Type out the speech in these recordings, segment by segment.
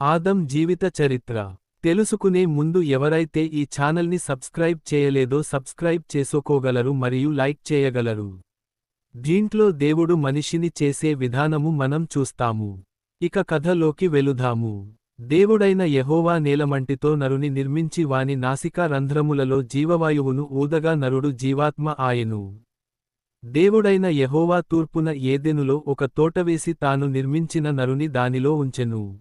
ఆదం జీవిత చరిత్ర. తెలుసుకునే ముందు ఎవరైతే ఈ ఛానల్ని సబ్స్క్రైబ్ చేయలేదో సబ్స్క్రైబ్ చేసుకోగలరు మరియు లైక్ చేయగలరు. దీంట్లో దేవుడు మనిషిని చేసే విధానము మనం చూస్తాము. ఇక కథలోకి వెలుదాము దేవుడైన యహోవా నేలమంటితో నరుని నిర్మించి వాని నాసికా రంధ్రములలో జీవవాయువును ఊదగా నరుడు జీవాత్మ ఆయెను. దేవుడైన యహోవా తూర్పున ఏదెనులో ఒక తోటవేసి తాను నిర్మించిన నరుని దానిలో ఉంచెను.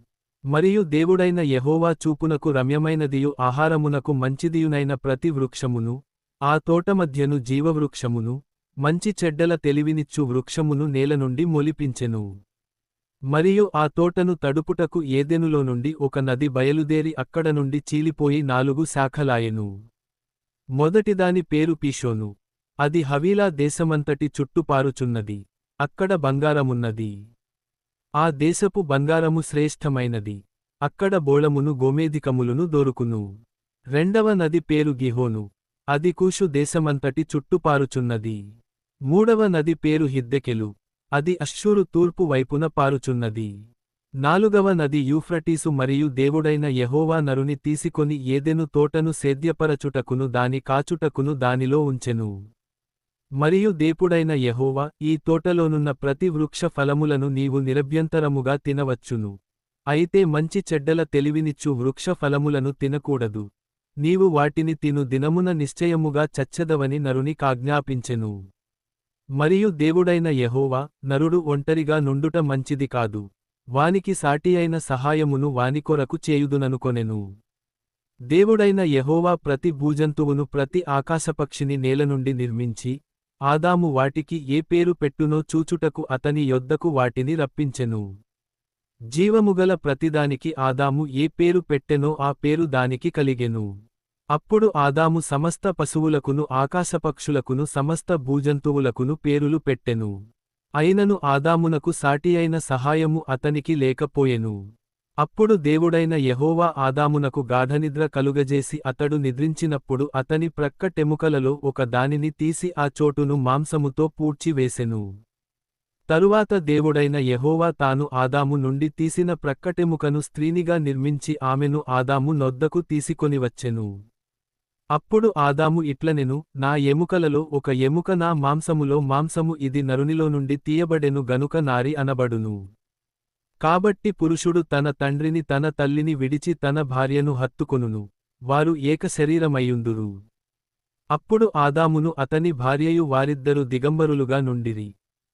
మరియు దేవుడైన యహోవా చూపునకు రమ్యమైనదియు ఆహారమునకు మంచిదియునైన ప్రతి వృక్షమును ఆ తోట మధ్యను జీవవృక్షమును మంచి చెడ్డల తెలివినిచ్చు వృక్షమును నేల నుండి మొలిపించెను. మరియు ఆ తోటను తడుపుటకు ఏదెనులో నుండి ఒక నది బయలుదేరి అక్కడ నుండి చీలిపోయి నాలుగు శాఖలాయెను. మొదటిదాని పేరు పీషోను. అది హవీలా దేశమంతటి చుట్టుపారుచున్నది. అక్కడ బంగారమున్నది. ఆ దేశపు బంగారము శ్రేష్టమైనది అక్కడ బోళమును గోమేధికములును దోరుకును. రెండవ నది పేరు గిహోను. అది కూషు దేశమంతటి చుట్టుపారుచున్నది. మూడవ నది పేరు హిద్దెకెలు. అది అశ్షూరు తూర్పు వైపున పారుచున్నది. నాలుగవ నది యూఫ్రటీసు మరియు దేవుడైన యెహోవా నరుని తీసుకొని ఏదెను తోటను సేద్యపరచుటకును దాని కాచుటకును దానిలో ఉంచెను. మరియు దేపుడైన యహోవా ఈ తోటలోనున్న ప్రతి వృక్ష ఫలములను నీవు నిరభ్యంతరముగా తినవచ్చును. అయితే మంచి చెడ్డల తెలివినిచ్చు వృక్ష ఫలములను తినకూడదు. నీవు వాటిని తిను దినమున నిశ్చయముగా చచ్చెదవని నరుని కాజ్ఞాపించెను. మరియు దేవుడైన యహోవా నరుడు ఒంటరిగా నుండుట మంచిది కాదు. వానికి సాటియైన సహాయమును వానికొరకు చేయుదుననుకొనెను. దేవుడైన యహోవా ప్రతి భూజంతువును ప్రతి ఆకాశపక్షిని నేల నుండి నిర్మించి ఆదాము వాటికి ఏ పేరు పెట్టునో చూచుటకు అతని యొద్దకు వాటిని రప్పించెను. జీవముగల ప్రతిదానికి ఆదాము ఏ పేరు పెట్టెనో ఆ పేరు దానికి కలిగెను. అప్పుడు ఆదాము సమస్త పశువులకును ఆకాశపక్షులకును సమస్త భూజంతువులకును పేరులు పెట్టెను. అయినను ఆదామునకు సాటియైన సహాయము అతనికి లేకపోయెను. అప్పుడు దేవుడైన యహోవా ఆదామునకు గాఢనిద్ర కలుగజేసి అతడు నిద్రించినప్పుడు అతని ప్రక్కటెముకలలో ఒక దానిని తీసి ఆ చోటును మాంసముతో పూడ్చివేసెను. తరువాత దేవుడైన యెహోవా తాను ఆదాము నుండి తీసిన ప్రక్కటెముకను స్త్రీనిగా నిర్మించి ఆమెను ఆదాము నొద్దకు తీసుకొనివచ్చెను అప్పుడు ఆదాము ఇట్లనెను నా ఎముకలలో ఒక ఎముక నా మాంసములో మాంసము ఇది నరునిలో నుండి తీయబడెను గనుక నారి అనబడును. కాబట్టి పురుషుడు తన తండ్రిని తన తల్లిని విడిచి తన భార్యను హత్తుకొనును వారు ఏకశరీరమయ్యుందురు అప్పుడు ఆదామును అతని భార్యయు వారిద్దరు దిగంబరులుగా నుండిరి.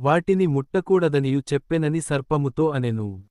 వాటిని ముట్టకూడదనియు చెప్పెనని సర్పముతో అనెను.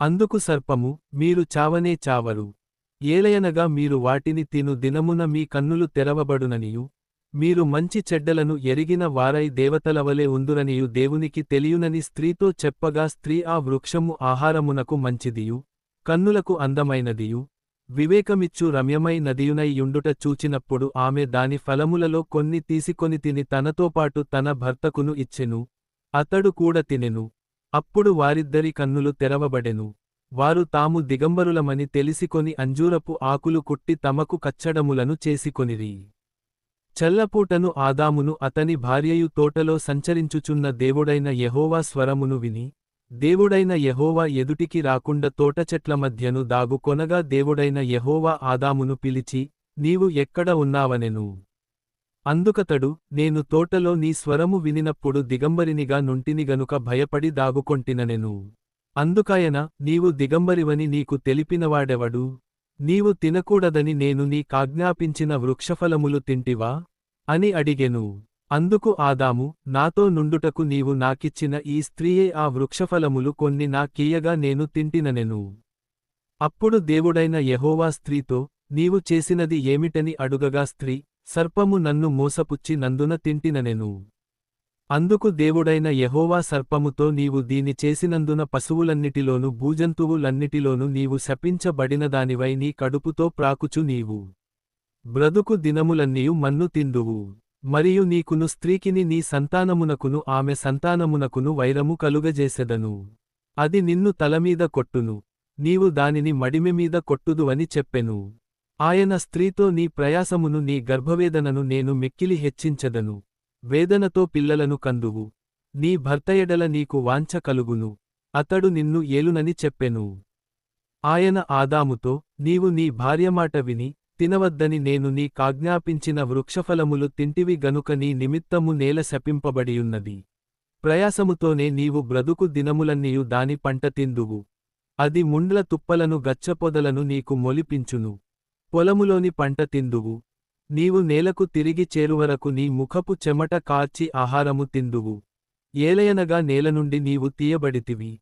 అందుకు సర్పము మీరు చావనే చావరు. ఏలయనగా మీరు వాటిని తిను దినమున మీ కన్నులు తెరవబడుననియు. మీరు మంచి చెడ్డలను ఎరిగిన వారై దేవతలవలే ఉందురనియు దేవునికి తెలియునని స్త్రీతో చెప్పగా స్త్రీ ఆ వృక్షము ఆహారమునకు మంచిదియు. కన్నులకు అందమైనదియు. వివేకమిచ్చు రమ్యమై నదియునై యుండుట చూచినప్పుడు ఆమె దాని ఫలములలో కొన్ని తీసుకొని తిని తనతోపాటు తన భర్తకును ఇచ్చెను. అతడు కూడా తినెను. అప్పుడు వారిద్దరి కన్నులు తెరవబడెను. వారు తాము దిగంబరులమని తెలిసికొని అంజూరపు ఆకులు కుట్టి తమకు కచ్చడములను చేసికొనిరి. చల్లపూటను ఆదామును అతని భార్యయు తోటలో సంచరించుచున్న దేవుడైన యహోవా స్వరమును విని దేవుడైన యహోవా ఎదుటికి రాకుండా తోటచెట్ల మధ్యను దాగు కొనగా దేవుడైన యహోవా ఆదామును పిలిచి నీవు ఎక్కడ ఉన్నావనెను? అందుకతడు నేను తోటలో నీ స్వరము వినినప్పుడు దిగంబరినిగా నుంటిని గనుక భయపడి దాగుకొంటిననెను. అందుకాయన నీవు దిగంబరివని నీకు తెలిపినవాడెవడు? నీవు తినకూడదని నేను నీ కాజ్ఞాపించిన వృక్షఫలములు తింటివా అని అడిగెను. అందుకు ఆదాము నాతో నుండుటకు నీవు నాకిచ్చిన ఈ స్త్రీయే ఆ వృక్షఫలములు కొన్ని నా కీయగా నేను తింటిననెను. అప్పుడు దేవుడైన యహోవా స్త్రీతో నీవు చేసినది ఏమిటని అడుగగా స్త్రీ సర్పము నన్ను మోసపుచ్చి నందున తింటిననెను. అందుకు దేవుడైన యెహోవా సర్పముతో నీవు దీని చేసినందున పశువులన్నిటిలోను భూజంతువులన్నిటిలోను నీవు శపించబడినదానివై నీ కడుపుతో ప్రాకుచు నీవు. బ్రదుకు దినములన్నీయు మన్ను తిందువు. మరియు నీకును స్త్రీకిని నీ సంతానమునకును ఆమె సంతానమునకును వైరము కలుగజేసెదను. అది నిన్ను తలమీద కొట్టును. నీవు దానిని మడిమెమీద కొట్టుదువని చెప్పెను. ఆయన స్త్రీతో నీ ప్రయాసమును నీ గర్భవేదనను నేను మిక్కిలి హెచ్చించదను. వేదనతో పిల్లలను కందువు. నీ భర్తయడల నీకు వాంఛ కలుగును. అతడు నిన్ను ఏలునని చెప్పెను. ఆయన ఆదాముతో నీవు నీ భార్యమాట విని తినవద్దని నేను నీ కాజ్ఞాపించిన వృక్షఫలములు తింటివి గనుక నీ నిమిత్తము నేల శపింపబడియున్నది. ప్రయాసముతోనే నీవు బ్రదుకు దినములన్నీయు దాని పంట తిందువు. అది ముండ్ల తుప్పలను గచ్చపొదలను నీకు మొలిపించును. పొలములోని పంట తిందువు. నీవు నేలకు తిరిగి చేరువరకు నీ ముఖపు చెమట కాల్చి ఆహారము తిందువు. ఏలయనగా నేల నుండి నీవు తీయబడితివి.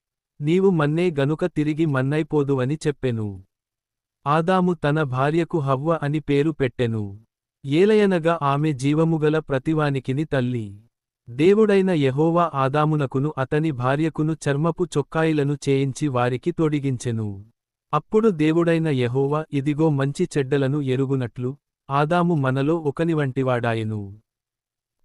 నీవు మన్నే గనుక తిరిగి మన్నైపోదువని చెప్పెను. ఆదాము తన భార్యకు హవ్వ అని పేరు పెట్టెను. ఏలయనగా ఆమె జీవముగల ప్రతివానికిని తల్లి. దేవుడైన యహోవా ఆదామునకును అతని భార్యకును చర్మపు చొక్కాయిలను చేయించి వారికి తొడిగించెను. అప్పుడు దేవుడైన యహోవా ఇదిగో మంచి చెడ్డలను ఎరుగునట్లు ఆదాము మనలో ఒకనివంటివాడాయెను.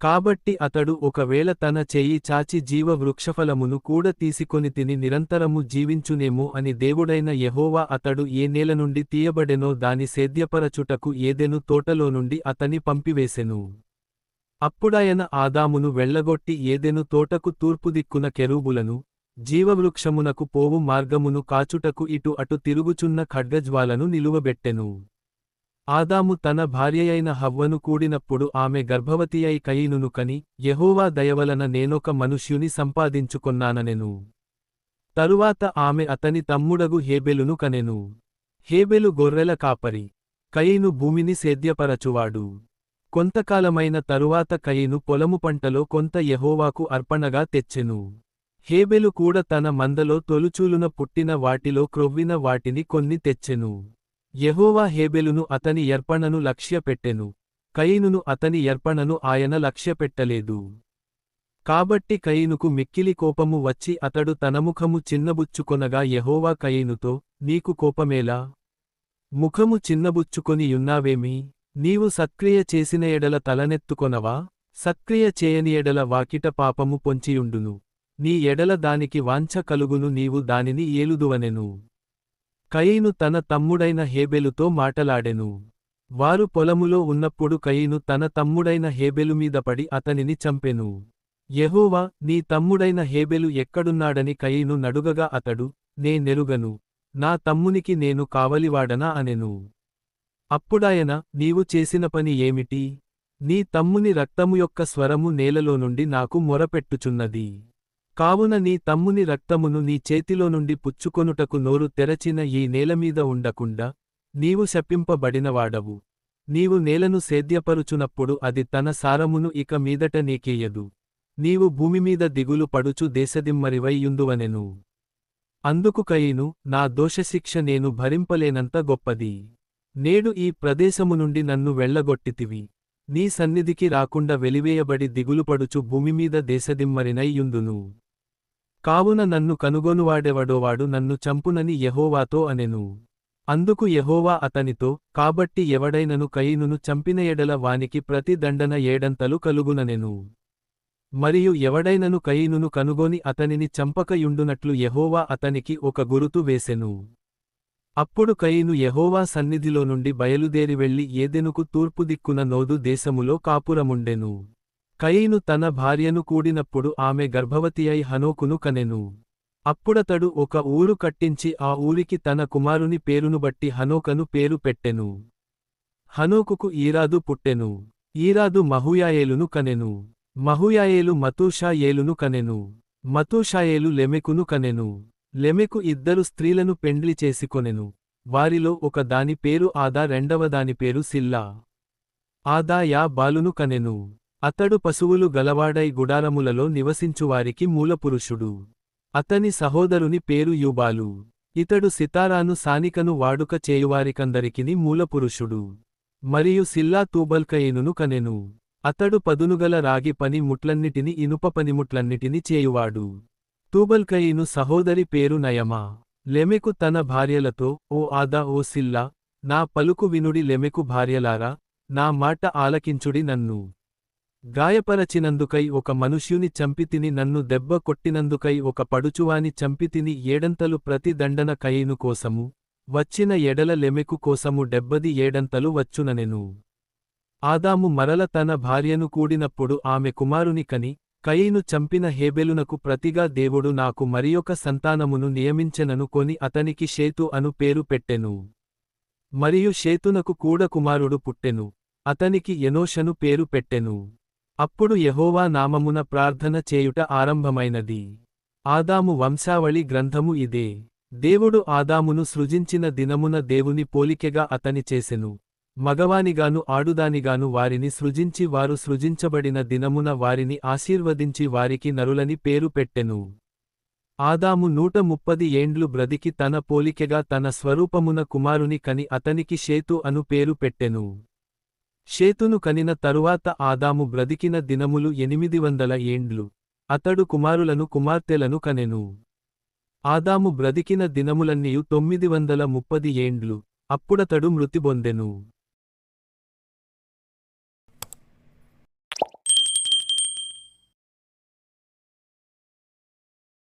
కాబట్టి అతడు ఒకవేళ తన చేయి చాచి జీవ వృక్షఫలమును కూడా తీసుకొని తిని నిరంతరము జీవించునేమో అని దేవుడైన యహోవా అతడు ఏ నేల నుండి తీయబడెనో దాని సేద్యపరచుటకు ఏదెను తోటలో నుండి అతని పంపివేసెను. అప్పుడాయన ఆదామును వెళ్ళగొట్టి ఏదెను తోటకు తూర్పుదిక్కున కెరూబులను జీవవృక్షమునకు పోవు మార్గమును కాచుటకు ఇటు అటు తిరుగుచున్న ఖడ్గజ్వాలను నిలువబెట్టెను. ఆదాము తన భార్యయైన హవ్వను కూడినప్పుడు ఆమె గర్భవతియై కయీనును కని యెహోవా దయవలన నేనొక మనుష్యుని సంపాదించుకొన్నాననెను. తరువాత ఆమె అతని తమ్ముడగు హేబెలును కనెను. హేబెలు గొర్రెల కాపరి కయీను భూమిని సేద్యపరచువాడు. కొంతకాలమైన తరువాత కయీను పొలము పంటలో కొంత యెహోవాకు అర్పణగా తెచ్చెను. హేబెలు కూడా తన మందలో తొలుచూలున పుట్టిన వాటిలో క్రొవ్విన వాటిని కొన్ని తెచ్చెను. యహోవా హేబెలును అతని యర్పణను లక్ష్యపెట్టెను. కయీనును అతని యర్పణను ఆయన లక్ష్యపెట్టలేదు. కాబట్టి కయీనుకు మిక్కిలి కోపము వచ్చి అతడు తన ముఖము చిన్నబుచ్చుకొనగా యహోవా కయీనుతో నీకు కోపమేలా? ముఖము చిన్నబుచ్చుకొని యున్నావేమి నీవు సత్క్రియ చేసిన ఎడల తలనెత్తుకొనవా? సత్క్రియ చేయని ఎడల వాకిట పాపము పొంచియుండును. నీ ఎడల దానికి వాంఛ కలుగును నీవు దానిని ఏలుదువనెను. కయీను తన తమ్ముడైన హేబెలుతో మాటలాడెను. వారు పొలములో ఉన్నప్పుడు కయీను తన తమ్ముడైన హేబెలు మీద పడి అతనిని చంపెను. యహోవా నీ తమ్ముడైన హేబెలు ఎక్కడున్నాడని కయీను నడుగగా అతడు నే నెరుగను నా తమ్మునికి నేను కావలివాడనా అనెను. అప్పుడాయన నీవు చేసిన పని ఏమిటి? నీ తమ్ముని రక్తము యొక్క స్వరము నేలలో నుండి నాకు మొరపెట్టుచున్నది. కావున నీ తమ్ముని రక్తమును నీ చేతిలో నుండి పుచ్చుకొనుటకు నోరు తెరచిన ఈ నేలమీద ఉండకుండా నీవు శపింపబడినవాడవు. నీవు నేలను సేద్యపరుచునప్పుడు అది తన సారమును ఇక మీదట నీకేయదు. నీవు భూమిమీద దిగులు పడుచు దేశదిమ్మరివైయుందువనెను. అందుకు కయీను నా దోషశిక్ష నేను భరింపలేనంత గొప్పది. నేడు ఈ ప్రదేశము నుండి నన్ను వెళ్ళగొట్టితివి నీ సన్నిధికి రాకుండా వెలివేయబడి దిగులుపడుచు భూమిమీద దేశదిమ్మరినై యుందును కావున నన్ను కనుగొనువాడెవడోవాడు నన్ను చంపునని యహోవాతో అనెను. అందుకు యహోవా అతనితో కాబట్టి ఎవడైనను కయీనును చంపిన ఎడల వానికి ప్రతి దండన ఏడంతలు కలుగుననెను. మరియు ఎవడైనను కయీనును కనుగొని అతనిని చంపకయుండునట్లు యెహోవా అతనికి ఒక గురుతు వేసెను. అప్పుడు కయీను యహోవా సన్నిధిలో నుండి బయలుదేరి వెళ్ళి ఏదెనుకు తూర్పు దిక్కున నోదు దేశములో కాపురముండెను. కయీను తన భార్యను కూడినప్పుడు ఆమె గర్భవతి అయి హనోకును కనెను. అప్పుడతడు ఒక ఊరు కట్టించి ఆ ఊరికి తన కుమారుని పేరును బట్టి హనోకను పేరు పెట్టెను. హనోకుకు ఈరాదు పుట్టెను. ఈరాదు మహుయాయేలును కనెను. మహుయాయేలు మతూషాయేలును కనెను. మతూషాయేలు లెమెకును కనెను. లెమెకు ఇద్దరు స్త్రీలను పెండ్లి చేసుకొనెను. వారిలో ఒక దాని పేరు ఆదా రెండవ దాని పేరు సిల్లా. ఆదా యా బాలును కనెను. అతడు పశువులు గలవాడై గుడారములలో నివసించువారికి మూలపురుషుడు. అతని సహోదరుని పేరు యూబాలు. ఇతడు సితారాను సానికను వాడుక చేయువారికందరికిని మూలపురుషుడు. మరియు సిల్లా తూబల్కయేనును కనెను. అతడు పదునుగల రాగి పని ముట్లన్నిటిని ఇనుప పనిముట్లన్నిటిని చేయువాడు. తూబల్కయిను సహోదరి పేరు నయమా. లెమెకు తన భార్యలతో ఓ ఆదా ఓ సిల్లా నా పలుకు వినుడి లెమెకు భార్యలారా నా మాట ఆలకించుడి నన్ను. గాయపరచినందుకై ఒక మనుష్యుని చంపితిని నన్ను దెబ్బ కొట్టినందుకై ఒక పడుచువాని చంపితిని ఏడంతలు ప్రతి దండన కయీను కోసము వచ్చిన ఎడల లెమెకు కోసము డెబ్బది ఏడంతలు వచ్చుననెను. ఆదాము మరల తన భార్యను కూడినప్పుడు ఆమె కుమారుని కని కయీను చంపిన హేబెలునకు ప్రతిగా దేవుడు నాకు మరియొక సంతానమును నియమించెనను కొని అతనికి షేతు అను పేరు పెట్టెను. మరియు షేతునకు కూడా కుమారుడు పుట్టెను అతనికి ఎనోషను పేరు పెట్టెను. అప్పుడు యహోవా నామమున ప్రార్థన చేయుట ఆరంభమైనది. ఆదాము వంశావళి గ్రంథము ఇదే. దేవుడు ఆదామును సృజించిన దినమున దేవుని పోలికెగా అతని చేసెను. మగవానిగాను ఆడుదానిగాను వారిని సృజించి వారు సృజించబడిన దినమున వారిని ఆశీర్వదించి వారికి నరులని పేరు పెట్టెను. ఆదాము నూట ముప్పది ఏండ్లు బ్రతికి తన పోలికెగా తన స్వరూపమున కుమారుని కని అతనికి షేతు అను పేరు పెట్టెను. షేతును కనిన తరువాత ఆదాము బ్రతికిన దినములు ఎనిమిది వందల ఏండ్లు. అతడు కుమారులను కుమార్తెలను కనెను. ఆదాము బ్రతికిన దినములన్నీయు తొమ్మిది వందల ముప్పది ఏండ్లు. అప్పుడతడు మృతిబొందెను